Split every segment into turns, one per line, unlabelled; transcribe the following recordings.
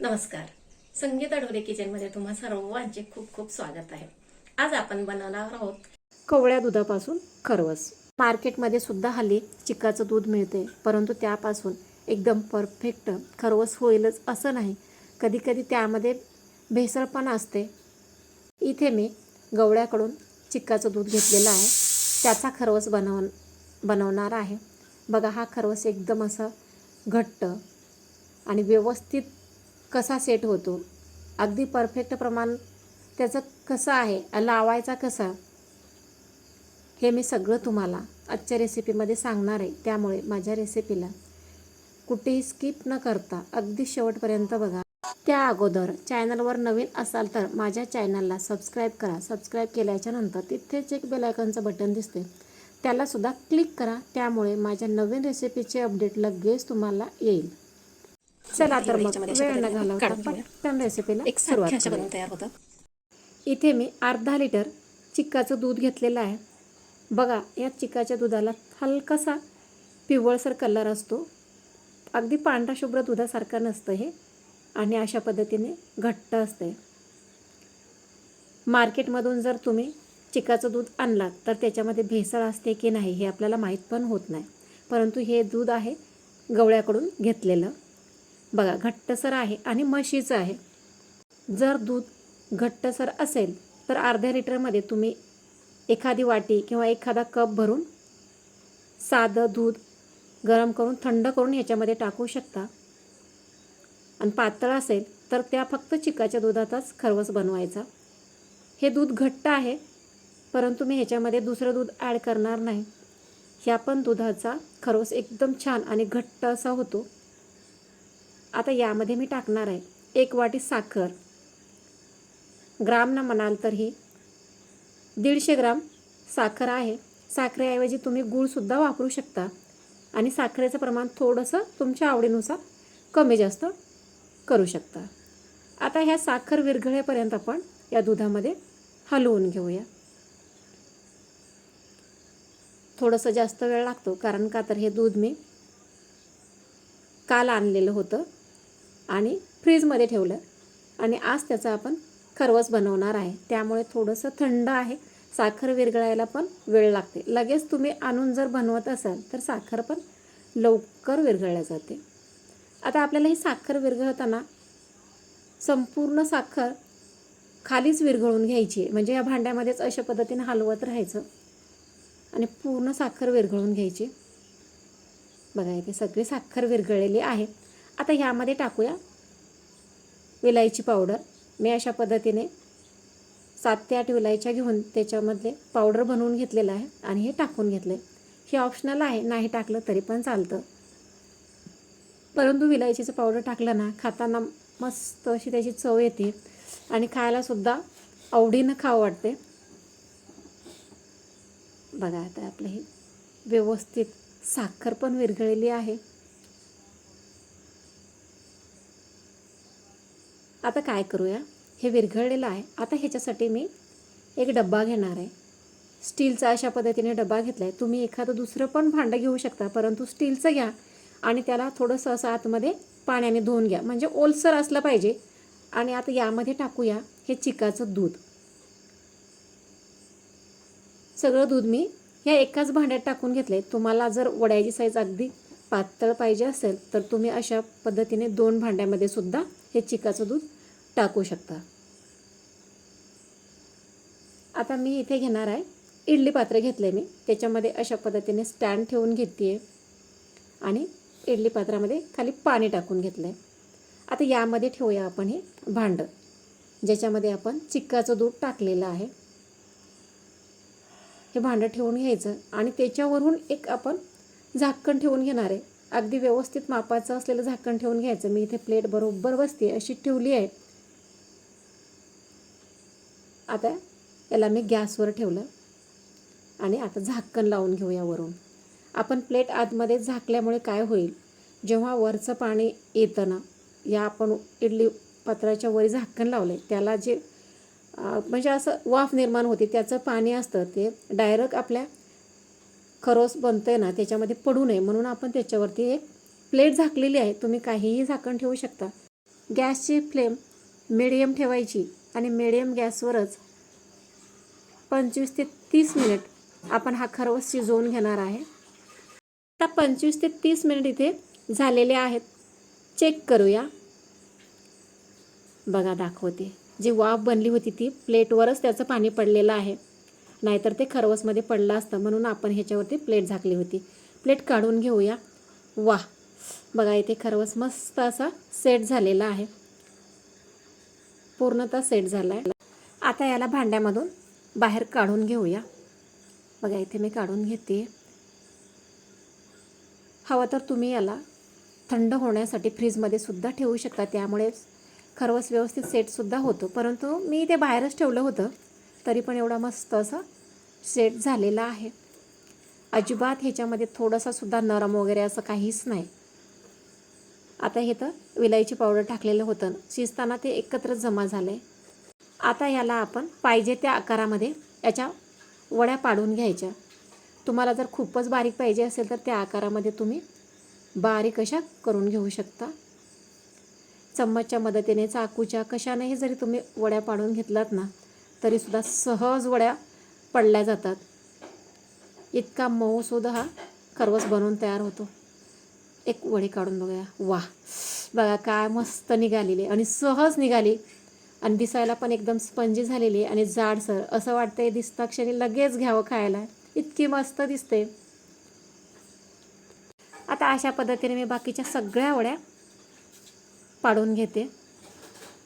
नमस्कार. संगीता ढोरे किचनमध्ये तुम्हा सर्वांचे खूप खूप स्वागत आहे. आज आपण बनवणार आहोत
कोवळ्या दुधापासून खरवस. मार्केटमध्ये सुद्धा हल्ली चिकाचं दूध मिळते परंतु त्यापासून एकदम परफेक्ट खरवस होईलच असं नाही. कधीकधी त्यामध्ये भेसळ पण असते. इथे मी गवळ्याकडून चिक्काचं दूध घेतलेलं आहे. त्याचा खरवस बनव बनवणार आहे. बघा हा खरवस एकदम असा घट्ट आणि व्यवस्थित कसा सेट होतो? अगदी परफेक्ट प्रमाण त्याचं कसं आहे? लावायचा कसा? हे मी सगळं तुम्हाला आजच्या रेसिपीमध्ये सांगणार आहे. त्यामुळे माझ्या रेसिपीला कुठेही स्किप न करता अगदी शेवटपर्यंत बघा. त्या अगोदर चॅनलवर नवीन असाल तर माझ्या चॅनलला सबस्क्राईब करा. सबस्क्राईब केल्याच्यानंतर तिथेच एक बेलायकनचं बटन दिसते त्यालासुद्धा क्लिक करा. त्यामुळे माझ्या नवीन रेसिपीचे अपडेट लगेच तुम्हाला येईल. चला तर मग वेळ न घालवता. पटकन रेसिपीला
एक
सुरुवात
तयार होतं.
इथे मी अर्धा लिटर चिक्काचं दूध घेतलेलं आहे. बघा या चिक्काच्या दुधाला हलकासा पिवळसर कलर असतो. अगदी पांढरा शुभ्र दुधासारखं नसतं हे आणि अशा पद्धतीने घट्ट असते मार्केटमधून जर तुम्ही चिकाचं दूध आणलात तर त्याच्यामध्ये भेसळ असते की नाही हे आपल्याला माहीत पण होत नाही. परंतु हे दूध आहे गवळ्याकडून घेतलेलं. बघा घट्टसर आहे आणि म्हशीचं आहे. जर दूध घट्टसर असेल तर अर्ध्या लिटरमध्ये तुम्ही एखादी वाटी किंवा एखादा कप भरून साधं दूध गरम करून थंड करून ह्याच्यामध्ये टाकू शकता. आणि पातळ असेल तर त्या फक्त चिकाच्या दुधातच खरवस बनवायचा. हे दूध घट्ट आहे परंतु मी ह्याच्यामध्ये दुसरं दूध ॲड करणार नाही. ह्या पण दुधाचा खरवस एकदम छान आणि घट्ट असा होतो. आता यामध्ये मी टाकणार आहे एक वाटी साखर. ग्रामनं म्हणाल तर ही दीडशे ग्राम साखर आहे. साखरेऐवजी तुम्ही गूळसुद्धा वापरू शकता आणि साखरेचं प्रमाण थोडंसं तुमच्या आवडीनुसार कमी जास्त करू शकता. आता ह्या साखर विरघळेपर्यंत आपण या दुधामध्ये हलवून घेऊया. थोडंसं जास्त वेळ लागतो कारण का तर हे दूध मी काल आणलेलं होतं. आणि फ्रीजमध्ये ठेवलं. आणि आज त्याचा आपण खरवस बनवणार आहे. त्यामुळे थोडंसं थंड आहे. साखर विरघळायला पण वेळ लागते. लगेच तुम्ही आणून जर बनवत असाल तर साखर पण लवकर विरघळल्या जाते. आता आपल्याला ही साखर विरघळताना संपूर्ण साखर खालीच विरघळून घ्यायची म्हणजे या भांड्यामध्येच अशा पद्धतीने हलवत राहायचं. आणि पूर्ण साखर विरघळून घ्यायची. बघा इथे सगळी साखर विरघळलेली आहे. आता ह्यामध्ये टाकूया विलायची पावडर. मी अशा पद्धतीने सात ते आठ विलायच्या घेऊन त्याच्यामधले पावडर बनवून घेतलेलं आहे आणि हे टाकून घेतलं आहे हे ऑप्शनल आहे नाही टाकलं तरी पण चालतं. परंतु विलायचीचं पावडर टाकलं ना खाताना मस्त अशी त्याची चव येते आणि खायलासुद्धा आवडीनं खावं वाटते. बघा आता आपलं हे व्यवस्थित साखर पण विरघळलेली आहे. आता काय करूया? हे विरघळलेलं आहे. आता ह्याच्यासाठी मी एक डब्बा घेणार आहे. स्टीलचा अशा पद्धतीने डब्बा घेतला आहे तुम्ही एखादं दुसरं पण भांडं घेऊ शकता परंतु स्टीलचं घ्या आणि त्याला थोडंसं असं आतमध्ये पाण्याने धुवून घ्या. म्हणजे ओलसर असलं पाहिजे. आणि आता यामध्ये टाकूया हे चिकाचं दूध. सगळं दूध मी ह्या एकाच भांड्यात टाकून घेतलं आहे तुम्हाला जर वड्याची साईज अगदी पातळ पाहिजे असेल तर तुम्ही अशा पद्धतीने दोन भांड्यामध्ये सुद्धा हे चिकाचं दूध टाकू शकता. आता मी इथे घेणार आहे इडली पात्र घेतले मी. त्याच्यामध्ये अशा पद्धतीने स्टँड ठेवून घेते आहे आणि इडली पात्रामध्ये खाली पाणी टाकून घेतलं आहे आता यामध्ये ठेवूया आपण हे भांडं ज्याच्यामध्ये आपण चिक्काचं दूध टाकलेलं आहे. हे भांडं ठेवून घ्यायचं आणि त्याच्यावरून एक आपण झाकण ठेवून घेणार आहे. अगदी व्यवस्थित मापाचं असलेलं झाकण ठेवून घ्यायचं. मी इथे प्लेट बरोबर बसते अशी ठेवली आहे. आता याला मी गॅसवर ठेवलं. आणि आता झाकण लावून घेऊया वरून. आपण प्लेट आतमध्ये झाकल्यामुळे काय होईल? जेव्हा वरचं पाणी येतं ना या आपण इडली पात्राच्या वरी झाकण लावले त्याला जे म्हणजे असं वाफ निर्माण होते त्याचं पाणी असतं ते डायरेक्ट आपल्या खरोस बनतोय आहे ना त्याच्यामध्ये पडू नये. म्हणून आपण त्याच्यावरती एक प्लेट झाकलेली आहे. तुम्ही काहीही झाकण ठेवू शकता. गॅसची फ्लेम मिडियम ठेवायची आणि मिडियम गॅसवरच पंचवीस ते तीस मिनिट आपण हा खरवस शिजवून घेणार आहे. आता पंचवीस ते तीस मिनिट इथे झालेले आहेत. चेक करूया. बघा दाखवते. जी वाफ बनली होती ती प्लेटवरच त्याचं पाणी पडलेलं आहे. नाहीतर ते खरवसमध्ये पडलं असतं. म्हणून आपण ह्याच्यावरती प्लेट झाकली होती. प्लेट काढून घेऊया. वा! बघा इथे खरवस मस्त असा सेट झालेला आहे. पूर्णतः सेट झाला आहे आता याला भांड्यामधून बाहेर काढून घेऊया. बघा इथे मी काढून घेते. हवं तर तुम्ही याला थंड होण्यासाठी फ्रीजमध्ये सुद्धा ठेवू शकता. त्यामुळे खरवस व्यवस्थित सेटसुद्धा होतो. परंतु मी ते बाहेरच ठेवलं होतं. तरी पण एवढा मस्त असं सेट झालेला आहे. अजिबात ह्याच्यामध्ये थोडासा सुद्धा नरम वगैरे असं काहीच नाही. आता हे तर विलायची पावडर टाकलेलं होतं. शिजताना ते एकत्रच जमा झालं आहे आता याला आपण पाहिजे त्या आकारामध्ये याच्या वड्या पाडून घ्यायच्या. तुम्हाला जर खूपच बारीक पाहिजे असेल तर त्या आकारामध्ये तुम्ही बारीक अशा करून घेऊ शकता. चम्मचच्या मदतीने चाकूच्या कशानेही जरी तुम्ही वड्या पाडून घेतलात ना तरीसुद्धा सहज वड्या पडल्या जातात. इतका मऊसुद्धा हा खरवस बनवून तयार होतो. एक वडी काढून बघूया. वा बघा काय मस्त निघालेली आणि सहज निघाली. आणि दिसायला पण एकदम स्पंजी झालेली आणि जाडसर. असं वाटतंय दिसता क्षणी लगेच घ्यावं खायला. इतकी मस्त दिसते. आता अशा पद्धतीने मी बाकीच्या सगळ्या वड्या पाडून घेते.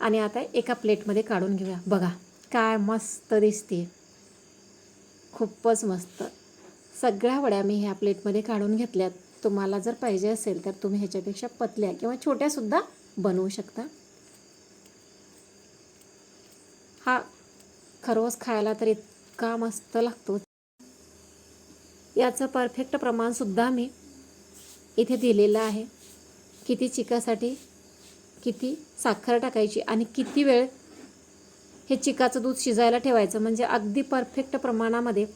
आणि आता एका प्लेटमध्ये काढून घेऊया. बघा. काय मस्त दिसते. खूपच मस्त. सगळ्या वड्या मी ह्या प्लेटमध्ये काढून घेतल्यात. तुम्हाला जर पाहिजे असेल तर तुम्ही ह्याच्यापेक्षा पतल्या किंवा छोट्यासुद्धा बनवू शकता. हा खरवस खायला तर इतका मस्त लागतो. याचं परफेक्ट प्रमाणसुद्धा मी इथे दिलेलं आहे. किती चिकासाठी किती साखर टाकायची आणि किती वेळ हे चिकाचं दूध शिजायला ठेवायचं. म्हणजे अगदी परफेक्ट प्रमाणामध्ये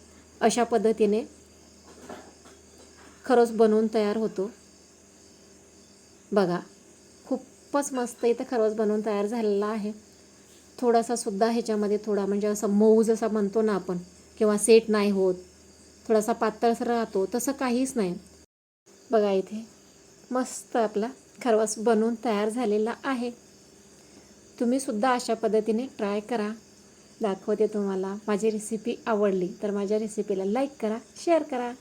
अशा पद्धतीने खरोस बनवून तयार होतो. बघा खूपच मस्त इथं खरवस बनवून तयार झालेला आहे. थोडासा सुद्धा ह्याच्यामध्ये थोडा म्हणजे असं मऊ जसा म्हणतो ना आपण किंवा सेट नाही होत थोडासा पातळसर राहतो तसं काहीच नाही. बघा इथे मस्त आपला खरवस बनवून तयार झालेला आहे. तुम्हीसुद्धा अशा पद्धतीने ट्राय करा. दाखवते तुम्हाला. माझी रेसिपी आवडली तर माझ्या रेसिपीला लाईक करा शेअर करा.